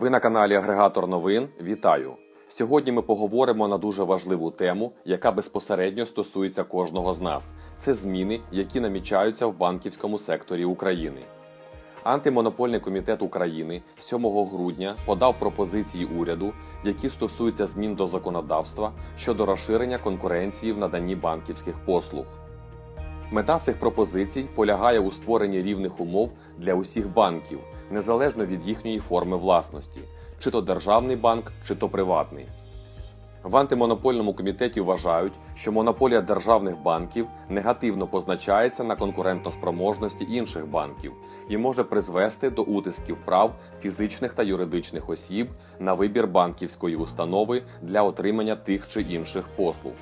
Ви на каналі Агрегатор новин. Вітаю! Сьогодні ми поговоримо на дуже важливу тему, яка безпосередньо стосується кожного з нас. Це зміни, які намічаються в банківському секторі України. Антимонопольний комітет України 7 грудня подав пропозиції уряду, які стосуються змін до законодавства щодо розширення конкуренції в наданні банківських послуг. Мета цих пропозицій полягає у створенні рівних умов для усіх банків, незалежно від їхньої форми власності, чи то державний банк, чи то приватний. В антимонопольному комітеті вважають, що монополія державних банків негативно позначається на конкурентоспроможності інших банків і може призвести до утисків прав фізичних та юридичних осіб на вибір банківської установи для отримання тих чи інших послуг.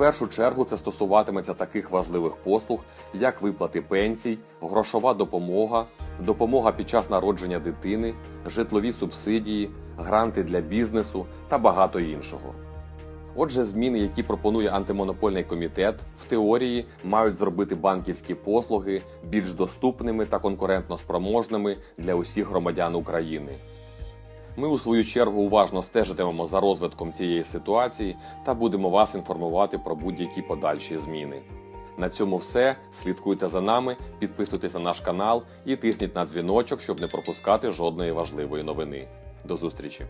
Першу чергу це стосуватиметься таких важливих послуг, як виплати пенсій, грошова допомога, допомога під час народження дитини, житлові субсидії, гранти для бізнесу та багато іншого. Отже, зміни, які пропонує антимонопольний комітет, в теорії мають зробити банківські послуги більш доступними та конкурентноспроможними для усіх громадян України. Ми у свою чергу уважно стежитимемо за розвитком цієї ситуації та будемо вас інформувати про будь-які подальші зміни. На цьому все. Слідкуйте за нами, підписуйтесь на наш канал і тисніть на дзвіночок, щоб не пропускати жодної важливої новини. До зустрічі!